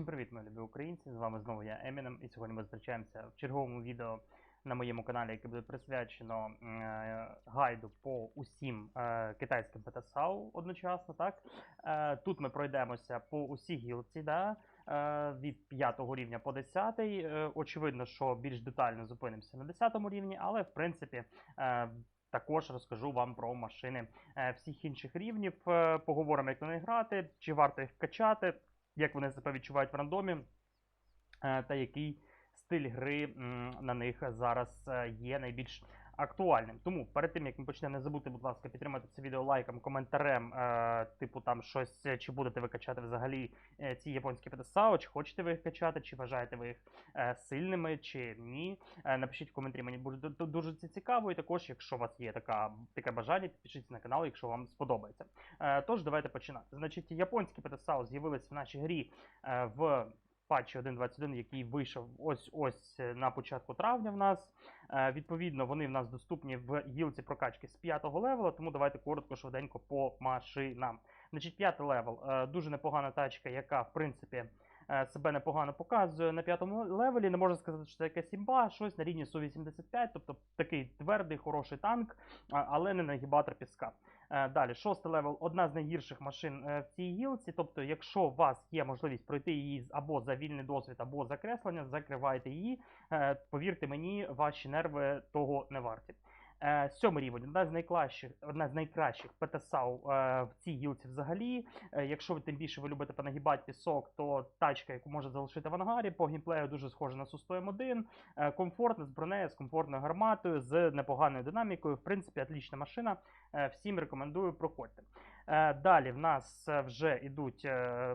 Всім привіт, мої любі українці! З вами знову я Еміном, і сьогодні ми зустрічаємося в черговому відео на моєму каналі, яке буде присвячено е, гайду по усім е, китайським ПТСАУ одночасно. Так? Е, Тут ми пройдемося по усій гілці, да? е, від 5 рівня по 10. Е, Очевидно, що більш детально зупинимося на 10 рівні, але в принципі. е, також розкажу вам про машини е, всіх інших рівнів. Е, Поговоримо, як на них грати, чи варто їх качати, як вони себе відчувають в рандомі, е, та який стиль гри на них зараз е, є найбільш актуальним. Тому перед тим як ми почнемо, не забудьте, будь ласка, підтримати це відео лайком, коментарем, е, типу там щось, е, чи будете ви качати взагалі е, ці японські ПТСАО, чи хочете ви їх качати, чи вважаєте ви їх е, сильними, чи ні. Напишіть в коментарі, мені буде дуже це цікаво. І також, якщо у вас є така, таке бажання, підпишіться на канал, якщо вам сподобається. Тож, давайте починати. Значить, японські ПТСАО з'явились в нашій грі в патчі 1.21, який вийшов ось ось е, на початку травня в нас. Е, Відповідно, вони в нас доступні в гілці прокачки з 5-го левела, тому давайте коротко, швиденько по машинам. Значить, 5 левел е, дуже непогана тачка, яка, в принципі, себе непогано показує на п'ятому левелі. Не можна сказати, що це якась імба, щось на рівні Су-85, тобто такий твердий, хороший танк, але не нагібатор піска. Е, Далі, шостий левел одна з найгірших машин е, в цій гілці. Тобто, якщо у вас є можливість пройти її або за вільний досвід, або за креслення, закривайте її. Е, Повірте мені, ваші нерви того не варті. Е, Сьомий рівень одна з найкращих, одна з найкращих ПТСАУ е, в цій гілці взагалі. Е, Якщо ви тим більше ви любите понагибати пісок, то тачка, яку може залишити в ангарі, по геймплею дуже схожа на Су-101. Е, Комфортна з бронею, з комфортною гарматою, з непоганою динамікою. В принципі, отлічна машина. Всім рекомендую, проходьте. Далі в нас вже йдуть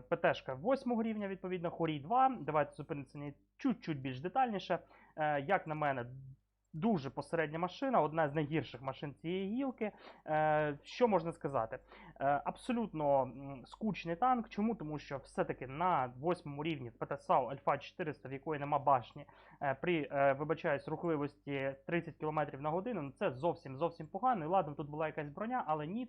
ПТшка 8 рівня, відповідно, Хорій 2. Давайте зупинимося на чуть-чуть більш детальніше. Як на мене, дуже посередня машина, одна з найгірших машин цієї гілки. Е, Що можна сказати? Е, Абсолютно скучний танк. Чому? Тому що все-таки на 8 рівні ПТСАУ Альфа 400, в якої нема башні, е, при вибачаюсь, рухливості 30 км на годину, ну це зовсім зовсім погано. І ладно, тут була якась броня, але ні.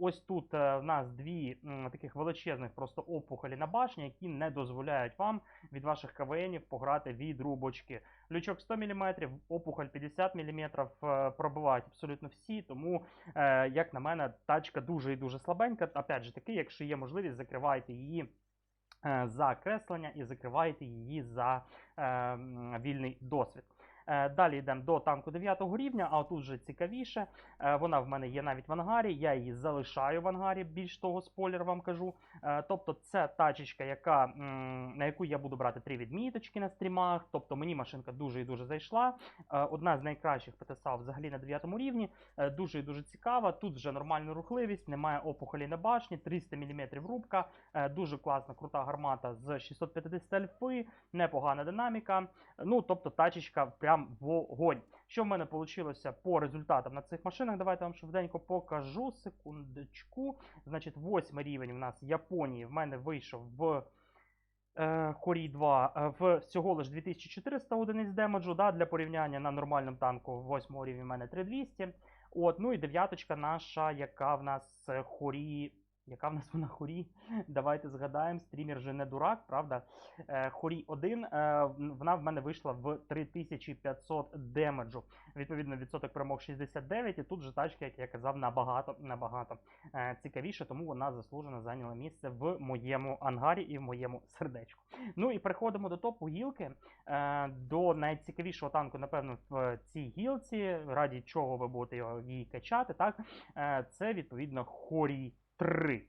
Ось тут в нас дві таких величезних просто опухолі на башні, які не дозволяють вам від ваших КВНів пограти від рубочки. Лючок 100 мм, опухоль 50 мм пробивають абсолютно всі. Тому, е, як на мене, тачка дуже і дуже слабенька. Опять же таки, якщо є можливість, закривайте її. е, За креслення і закривайте її за е, вільний досвід. Е, Далі йдемо до танку 9 рівня, а тут вже цікавіше. Е, Вона в мене є навіть в ангарі. Я її залишаю в ангарі, більш того, спойлер вам кажу. Е, Тобто, це тачечка, яка, на яку я буду брати три відміточки на стрімах. Тобто мені машинка дуже і дуже зайшла. Одна з найкращих ПТСА взагалі на 9 рівні. Дуже і дуже цікава. Тут вже нормальна рухливість, немає опухолі на башні, 300 мм рубка, дуже класна, крута гармата з 650 альфи, непогана динаміка. Ну, тобто тачечка прям вогонь. Що в мене вийшло по результатам на цих машинах? Давайте вам швиденько покажу. Секундочку. Значить, восьмий рівень в нас Японії в мене вийшов в. Е, Хорі 2 е, в всього лиш 2400 одиниць демеджу. Да, для порівняння на нормальному танку 8 рівня в мене 3200. От, ну і дев'яточка наша, яка в нас е, хорі. Яка в нас вона хорі? Давайте згадаємо. Стрімер же не дурак, правда? Е, хорі 1, е, вона в мене вийшла в 3500 демеджу. Відповідно, відсоток перемог 69, і тут же тачка, як я казав, набагато набагато е, цікавіше, тому вона заслужено зайняла місце в моєму ангарі і в моєму сердечку. Ну і переходимо до топу гілки. До найцікавішого танку, напевно, в цій гілці, раді чого ви будете її качати, так? Це відповідно Хорі 3.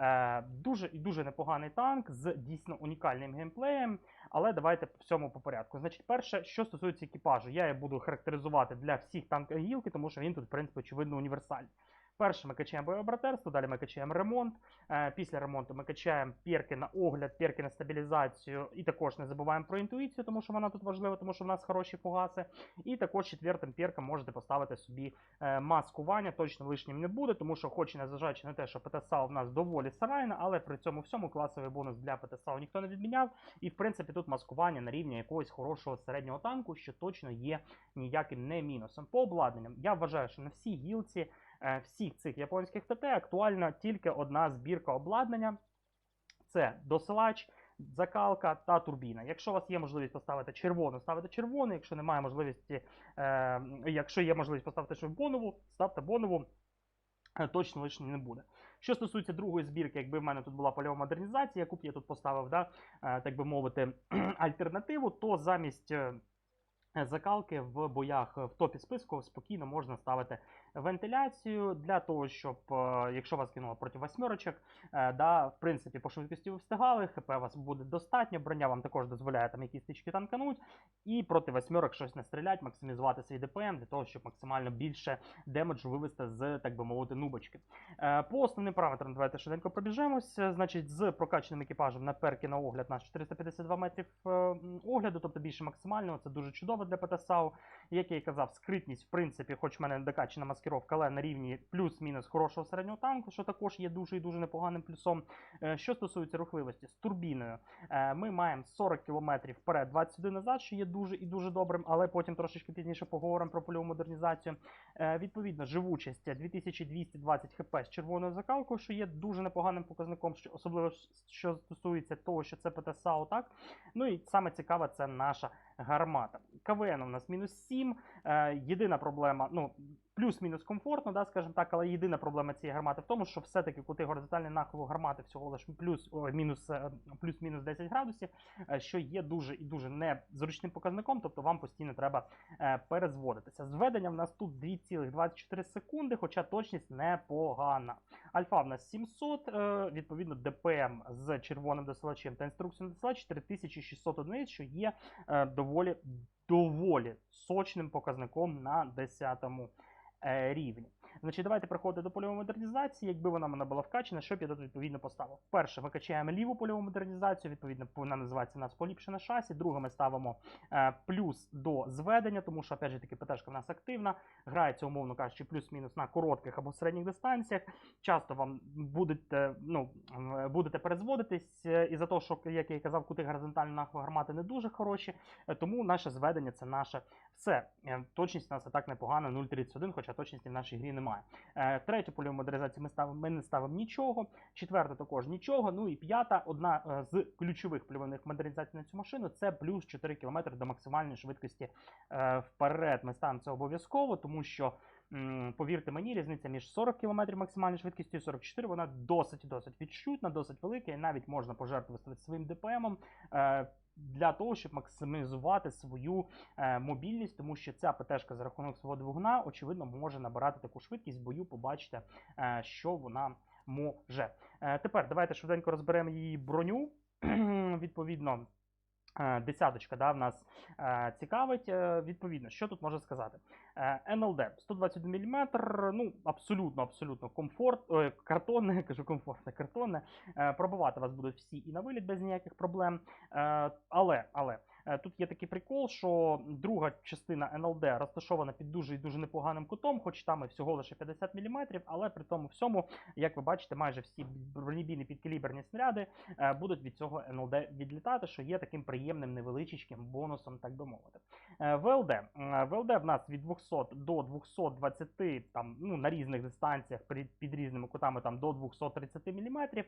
Е, дуже і дуже непоганий танк з дійсно унікальним геймплеєм. Але давайте всьому по порядку. Значить, перше, що стосується екіпажу, я буду характеризувати для всіх танків гілки, тому що він тут, в принципі, очевидно, універсальний. Перше ми качаємо бойобратерство, далі ми качаємо ремонт. Е, Після ремонту ми качаємо перки на огляд, перки на стабілізацію, і також не забуваємо про інтуїцію, тому що вона тут важлива, тому що в нас хороші фугаси. І також четвертим перком можете поставити собі е, маскування, точно лишнім не буде, тому що, хоч і незважаючи на те, що ПТСА в нас доволі сарайна, але при цьому всьому класовий бонус для ПТСА ніхто не відміняв. І в принципі тут маскування на рівні якогось хорошого середнього танку, що точно є ніяким не мінусом. По обладнанням я вважаю, що на всій гілці всіх цих японських ТТ актуальна тільки одна збірка обладнання. Це досилач, закалка та турбіна. Якщо у вас є можливість поставити червону, ставите червону. Якщо немає можливості, е, якщо є можливість поставити червонову, ставте бонову. Е, Точно лишнє не буде. Що стосується другої збірки, якби в мене тут була польова модернізація, яку б я тут поставив, да, е, так би мовити, альтернативу, то замість е, закалки в боях в топі списку спокійно можна ставити вентиляцію для того, щоб, е, якщо вас кинуло проти восьмерочок, е, да, в принципі, по швидкості ви встигали, ХП у вас буде достатньо, броня вам також дозволяє там якісь тички танкануть, і проти восьмерок щось не стрілять, максимізувати свій ДПМ для того, щоб максимально більше демеджу вивести з, так би мовити, нубочки. Е, По основним параметрам давайте швиденько пробіжемось. Е, Значить, з прокачаним екіпажем на перки на огляд наш 452 метрів огляду, тобто більше максимального, це дуже чудово для ПТСАУ. Як я і казав, скритність, в принципі, хоч в мене не докачана маскировка, але на рівні плюс-мінус хорошого середнього танку, що також є дуже і дуже непоганим плюсом. Е, Що стосується рухливості, з турбіною е, ми маємо 40 км вперед, 21 назад, що є дуже і дуже добрим, але потім трошечки пізніше поговоримо про польову модернізацію. Е, Відповідно, живучість 2220 хп з червоною закалкою, що є дуже непоганим показником, що особливо що стосується того, що це ПТСАУ, так. Ну і саме цікаве, це наша гармата. КВН у нас мінус 7. Е, єдина проблема, ну, плюс-мінус комфортно, да, скажімо так, але єдина проблема цієї гармати в тому, що все-таки кути горизонтальний нахилу гармати всього лише плюс, мінус, е, плюс-мінус 10 градусів, е, що є дуже і дуже незручним показником, тобто вам постійно треба перезводитися. Зведення в нас тут 2,24 секунди, хоча точність непогана. Альфа в нас 700, е, відповідно, ДПМ з червоним досилачем та інструкцією досилач 4600 одиниць, що є е, доволі, доволі сочним показником на 10 е, рівні. Значить, давайте переходити до польової модернізації. Якби вона в мене була вкачана, що б я тут відповідно поставив? Перше, ми качаємо ліву польову модернізацію, відповідно, вона називається у нас поліпшене шасі. Друге, ми ставимо е, плюс до зведення, тому що, опять же таки, ПТшка в нас активна, грається, умовно кажучи, плюс-мінус на коротких або середніх дистанціях. Часто вам будете, ну, е, будете перезводитись, е, із-за того, що, як я і казав, кути горизонтальної гармати не дуже хороші, е, тому наше зведення це наше все. Точність у нас і так непогана 0,31, хоча точності в нашій грі немає. Е, Третю польову модернізацію ми ставимо, ми не ставимо нічого. Четверта також нічого. Ну і п'ята, одна е, з ключових польових модернізацій на цю машину це плюс 4 км до максимальної швидкості е, вперед. Ми ставимо це обов'язково, тому що. Повірте мені, різниця між 40 км максимальною швидкістю і 44 вона досить досить відчутна, досить велика, і навіть можна пожертвувати своїм ДПМом для того, щоб максимізувати свою е, мобільність, тому що ця ПТшка за рахунок свого двигуна, очевидно, може набирати таку швидкість в бою. Побачите, е, що вона може. Е, тепер давайте швиденько розберемо її броню. Відповідно. е, Десяточка да, в нас е, цікавить. Е, відповідно, що тут можна сказати? Е, НЛД 121 мм, ну абсолютно, абсолютно комфорт, ой, картонне, я кажу комфортне, картонне. Е, пробивати вас будуть всі і на виліт без ніяких проблем. Е, але, але е, тут є такий прикол, що друга частина НЛД розташована під дуже і дуже непоганим кутом, хоч там і всього лише 50 мм, але при тому всьому, як ви бачите, майже всі бронебійні підкаліберні снаряди е, будуть від цього НЛД відлітати, що є таким приємним невеличким бонусом, так би мовити. Е, ВЛД. Е, ВЛД в нас від 200 до 220 там, ну, на різних дистанціях під, під різними кутами там, до 230 мм. Е,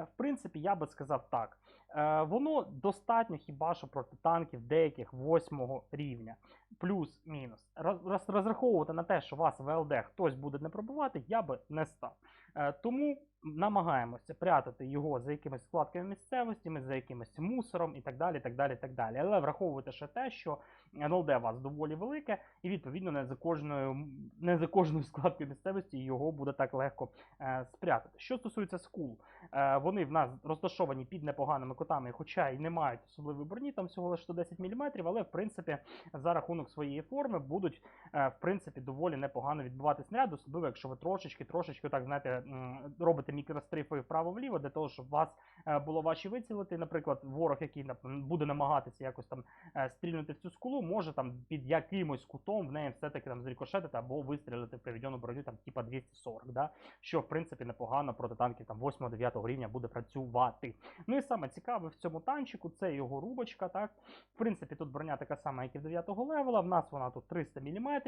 в принципі, я би сказав так. Е, воно достатньо хіба що проти танків деяких 8 рівня. Плюс-мінус. Роз, роз- розраховувати на те, що вас ВЛД хтось буде не пробувати, я би не став. Е, тому намагаємося прятати його за якимись складками місцевостями, за якимось мусором і так далі. так далі, так далі. Але враховуйте ще те, що НЛД у вас доволі велике, і відповідно не за кожною, не за кожною складкою місцевості його буде так легко е, спрятати. Що стосується скул, е, вони в нас розташовані під непоганими кутами, хоча й не мають особливої броні, там всього лише 110 мм, але в принципі за рахунок своєї форми будуть е, в принципі доволі непогано відбивати снаряд, особливо якщо ви трошечки, трошечки так знаєте, м, робите мікрострифи вправо-вліво для того, щоб вас е, було важче вицілити. Наприклад, ворог, який буде намагатися якось там е, стрільнути в цю скулу, може там під якимось кутом в неї все-таки там зрікошетити або вистрілити в приведену броню там типа 240, да? що в принципі непогано проти танків там 8-9 рівня буде працювати. Ну і саме цікаве в цьому танчику це його рубочка. Так, в принципі, тут броня така сама, як і в 9 левела. В нас вона тут 300 мм,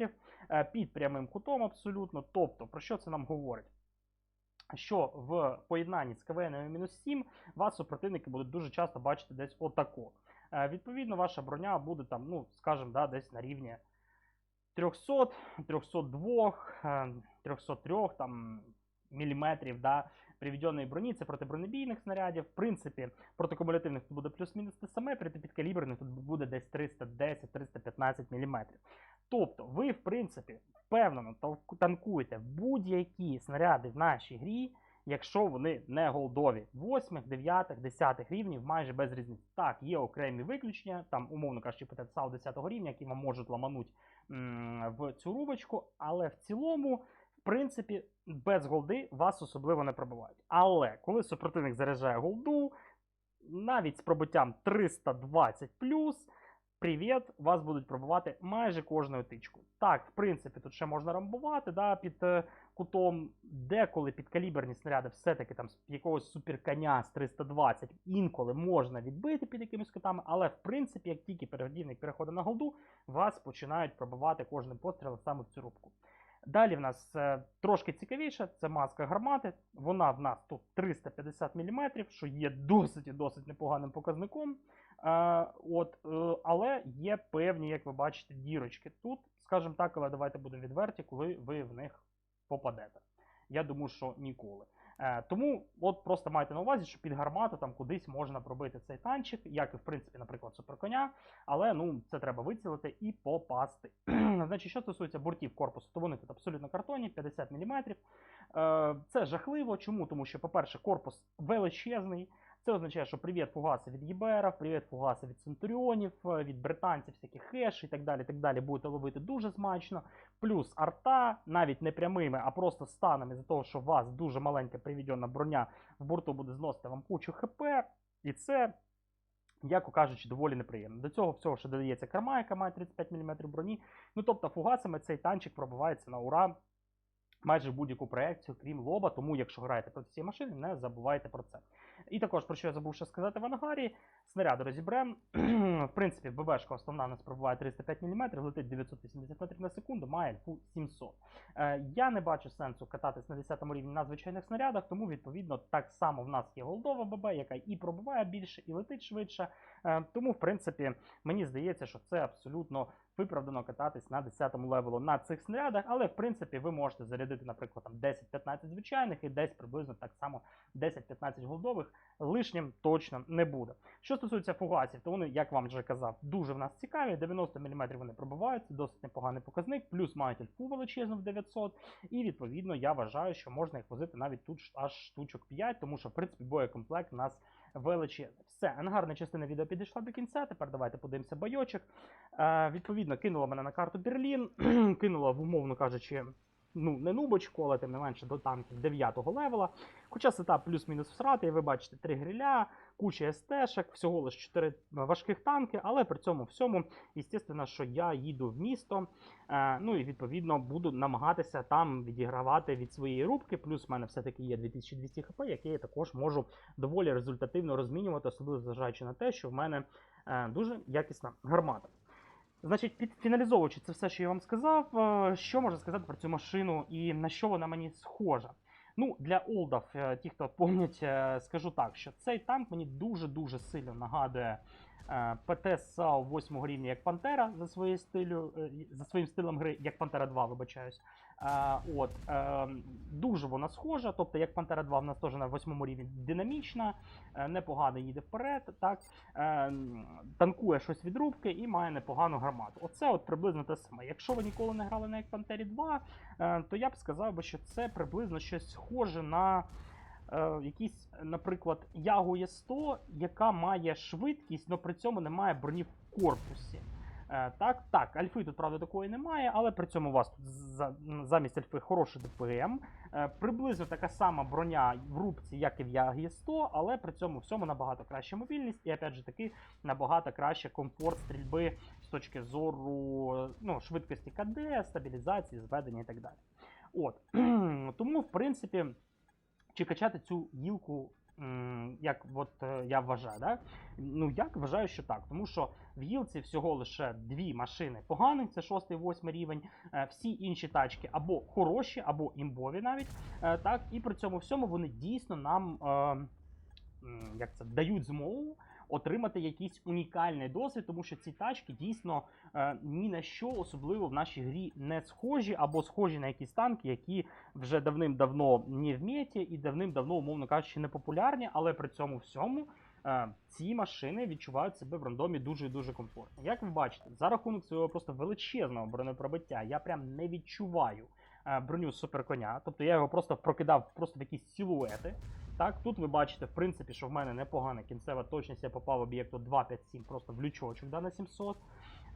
під прямим кутом абсолютно. Тобто, про що це нам говорить? Що в поєднанні з КВН мінус 7 вас супротивники будуть дуже часто бачити десь отако. Е, Відповідно, ваша броня буде там, ну, скажімо, да, десь на рівні 300, 302, е, 303 там, міліметрів да, приведеної броні. Це проти бронебійних снарядів. В принципі, проти кумулятивних тут буде плюс-мінус те саме, проти підкаліберних тут буде десь 310-315 мм. Тобто, ви, в принципі, впевнено танкуєте будь-які снаряди в нашій грі, якщо вони не голдові. 8, 9, 10 рівнів майже без різниці. Так, є окремі виключення, там, умовно кажучи, потенціал 10 рівня, які вам можуть ламануть в цю рубочку, але в цілому, в принципі, без голди вас особливо не пробивають. Але коли супротивник заряджає голду, навіть з пробиттям 320 Привіт, вас будуть пробивати майже кожною тичкою. Так, в принципі, тут ще можна рамбувати да, під е, кутом, деколи підкаліберні снаряди все-таки там з якогось суперконя з 320 інколи можна відбити під якимись кутами, але в принципі, як тільки передівник переходить на голду, вас починають пробивати кожним пострілом саме в цю рубку. Далі в нас е, трошки цікавіше, це маска гармати. Вона в нас тут 350 мм, що є досить і досить непоганим показником. Е, от, е, але є певні, як ви бачите, дірочки тут, скажімо так, але давайте будемо відверті, коли ви в них попадете. Я думаю, що ніколи. Е, тому от просто майте на увазі, що під гармату там кудись можна пробити цей танчик, як і в принципі, наприклад, суперконя. Але ну це треба вицілити і попасти. Значить, що стосується бортів корпусу, то вони тут абсолютно картонні, 50 мм. Це жахливо. Чому? Тому що, по-перше, корпус величезний. Це означає, що привіт фугаси від ЄБР, привіт фугаси від Центуріонів, е, від британців, всяких хеш і так далі. так далі будете ловити дуже смачно. Плюс арта, навіть не прямими, а просто станами за того, що у вас дуже маленька приведена броня в борту буде зносити вам кучу ХП. І це, яко кажучи, доволі неприємно. До цього всього ще додається керма, яка має 35 мм броні. Ну тобто фугасами цей танчик пробивається на ура майже будь-яку проекцію, крім лоба. Тому, якщо граєте проти цієї машини, не забувайте про це. І також, про що я забув ще сказати в ангарі, снаряди розібрем. в принципі, ББшка основна у нас пробуває 305 мм, летить 980 метрів на секунду, має альфу 700. Е, я не бачу сенсу кататись на 10 рівні на звичайних снарядах, тому, відповідно, так само в нас є голдова ББ, яка і пробиває більше, і летить швидше. Е, тому, в принципі, мені здається, що це абсолютно виправдано кататись на 10-му левелу на цих снарядах, але в принципі ви можете зарядити, наприклад, там 10-15 звичайних і десь приблизно так само 10-15 голдових лишнім точно не буде. Що стосується фугасів, то вони, як вам вже казав, дуже в нас цікаві. 90 мм вони пробиваються, досить непоганий показник, плюс мають альфу величезну в 900. І відповідно я вважаю, що можна їх возити навіть тут аж штучок 5, тому що в принципі боєкомплект у нас величезний. Все, ангарна частина відео підійшла до кінця. Тепер давайте подивимося бойочок. Е, відповідно, кинула мене на карту Берлін, кинула, умовно кажучи, ну, не нубочку, але тим не менше до танків 9 левела. Хоча сетап плюс-мінус всратий, ви бачите, три гриля, куча СТ-шек, всього лише 4 важких танки, але при цьому всьому, звісно, що я їду в місто. Е, ну і відповідно буду намагатися там відігравати від своєї рубки. Плюс в мене все-таки є 2200 хп, які я також можу доволі результативно розмінювати, особливо зважаючи на те, що в мене е, дуже якісна гармата. Значить, фіналізовуючи це все, що я вам сказав, е, що можна сказати про цю машину і на що вона мені схожа. Ну, для олдов, е, ті, хто пам'ятають, е, скажу так, що цей танк мені дуже-дуже сильно нагадує ПТ САУ 8 рівня як Пантера за своєю стилю, е, за своїм стилем гри, як Пантера 2, вибачаюсь. Е, От, е, дуже вона схожа, тобто як Пантера 2 в нас теж на 8 рівні динамічна, непогано їде вперед, так, танкує щось від рубки і має непогану гармату. Оце от приблизно те саме. Якщо ви ніколи не грали на як Пантері 2, е, то я б сказав би, що це приблизно щось схоже на якийсь, наприклад, Ягу Є100, яка має швидкість, але при цьому не має броні в корпусі. Е, Так, так, альфи тут, правда, такої немає, але при цьому у вас тут за- замість альфи хороший ДПМ. Е, Приблизно така сама броня в рубці, як і в Ягі 100, але при цьому всьому набагато краща мобільність і, опять же таки, набагато краще комфорт стрільби з точки зору е, ну, швидкості КД, стабілізації, зведення і так далі. От. Тому, в принципі, чи качати цю гілку як от е, я вважаю, да? ну як вважаю, що так, тому що в гілці всього лише дві машини поганих, це 6-8 рівень. Е, Всі інші тачки або хороші, або імбові навіть. Е, Так, і при цьому всьому вони дійсно нам як це, дають змогу отримати якийсь унікальний досвід, тому що ці тачки дійсно е, ні на що особливо в нашій грі не схожі, або схожі на якісь танки, які вже давним-давно не в меті і давним-давно, умовно кажучи, не популярні, але при цьому всьому. е, Ці машини відчувають себе в рандомі дуже дуже комфортно. Як ви бачите, за рахунок свого просто величезного бронепробиття я прям не відчуваю е, броню суперконя. Тобто я його просто прокидав просто в якісь силуети. Так, тут ви бачите, в принципі, що в мене непогана кінцева точність, я попав об'єкту 257 просто в лючочок да, на 700.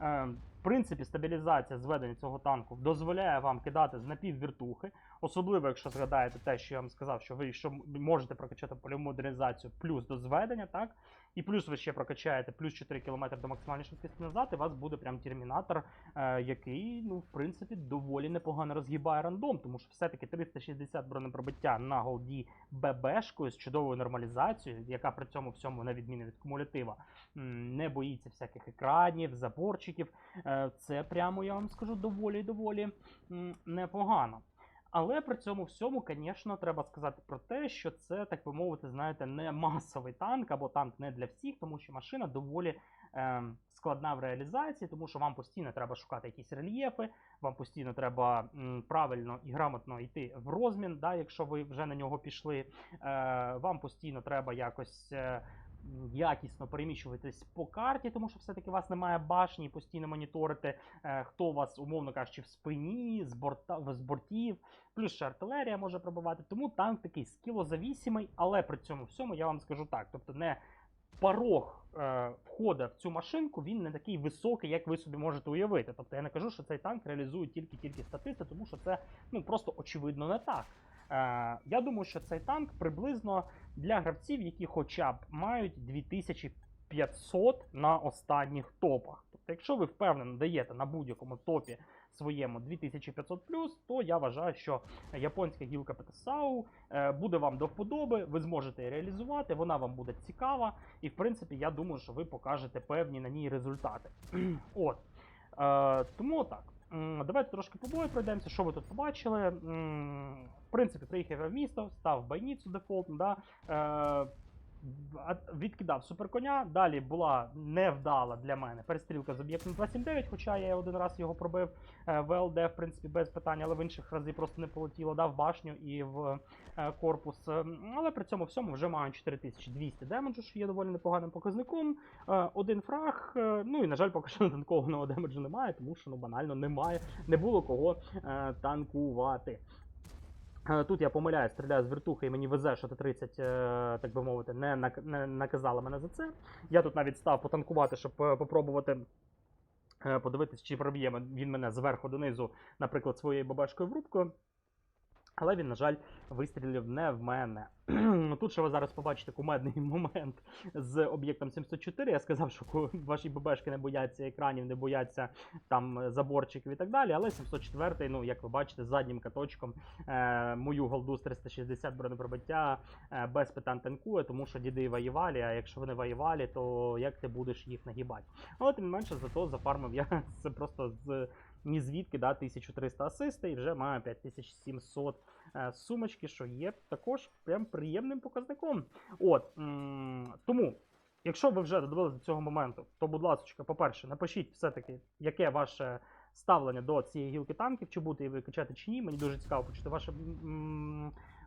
Е, в принципі, стабілізація зведення цього танку дозволяє вам кидати з напіввіртухи, особливо якщо згадаєте те, що я вам сказав, що ви що можете прокачати польову модернізацію плюс до зведення, так? І плюс ви ще прокачаєте плюс 4 км до максимальної швидкості назад, і у вас буде прям термінатор, е, який, ну, в принципі, доволі непогано розгибає рандом, тому що все-таки 360 бронепробиття на голді ББшкою з чудовою нормалізацією, яка при цьому всьому, на відміну від кумулятива, не боїться всяких екранів, заборчиків. Е, Це прямо, я вам скажу, доволі доволі непогано. Але при цьому всьому, звісно, треба сказати про те, що це, так би мовити, знаєте, не масовий танк або танк не для всіх, тому що машина доволі е, складна в реалізації, тому що вам постійно треба шукати якісь рельєфи, вам постійно треба м, правильно і грамотно йти в розмін, да, якщо ви вже на нього пішли. Е, вам постійно треба якось. Е, Якісно переміщуватись по карті, тому що все-таки у вас немає башні, постійно моніторити, е, хто у вас, умовно кажучи, в спині, з, борта, з бортів, плюс ще артилерія може пробивати. Тому танк такий скілозавісімий, але при цьому всьому я вам скажу так: тобто не порог е, входу в цю машинку він не такий високий, як ви собі можете уявити. Тобто я не кажу, що цей танк реалізує тільки-тільки статисти, тому що це ну просто очевидно не так. Е, я думаю, що цей танк приблизно для гравців, які хоча б мають 2500 на останніх топах. Тобто, якщо ви впевнено даєте на будь-якому топі своєму 2500 то я вважаю, що японська гілка ПТСАУ е, буде вам до вподоби, ви зможете її реалізувати, вона вам буде цікава, і в принципі, я думаю, що ви покажете певні на ній результати. От. Е, тому так. Давайте трошки по бою пройдемося. Що ви тут побачили? Принципі, приїхав в місто, став байніцу дефолтно, да? е, відкидав суперконя. Далі була невдала для мене перестрілка з об'єктом 279, хоча я один раз його пробив е, в ЛД, в принципі, без питань, але в інших рази просто не полетіло, да, в башню і в е, корпус. Е, Але при цьому всьому вже маю 4200 демеджу, що є доволі непоганим показником. Е, Один фраг. е, Ну і на жаль, поки що танкованого демеджу немає, тому що ну банально немає, не було кого е, танкувати. Е, Тут я помиляюсь, стріляю з вертухи, і мені везе, що Т-30, е, так би мовити, не, наказала мене за це. Я тут навіть став потанкувати, щоб е, попробувати подивитись, чи проб'є він мене зверху донизу, наприклад, своєю бабашкою в рубку. Але він, на жаль, вистрілив не в мене. Тут ще ви зараз побачите кумедний момент з об'єктом 704. Я сказав, що ваші ББшки не бояться екранів, не бояться там заборчиків і так далі. Але 704, ну як ви бачите, з заднім каточком е, мою голду з 360 бронепробиття е, без питань танкує, тому що діди воювали, а якщо вони воювали, то як ти будеш їх нагибати? Але тим не менше, зато зафармив я це просто з ні звідки да, 1300 асисти і вже маю 5700 е, сумочки, що є також прям приємним показником. От тому. Якщо ви вже додивилися до цього моменту, то, будь ласка, по-перше, напишіть все-таки, яке ваше ставлення до цієї гілки танків, чи будете ви качати чи ні. Мені дуже цікаво почути ваше,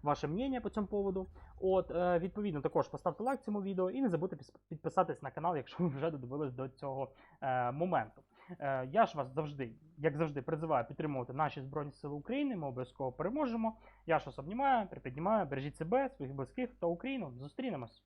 ваше мнення по цьому поводу. От, е, відповідно, також поставте лайк цьому відео і не забудьте підписатись на канал, якщо ви вже додивились до цього е, моменту. Е, я ж вас завжди, як завжди, призиваю підтримувати наші Збройні Сили України. Ми обов'язково переможемо. Я ж вас обнімаю, припіднімаю, бережіть себе, своїх близьких та Україну. Зустрінемось!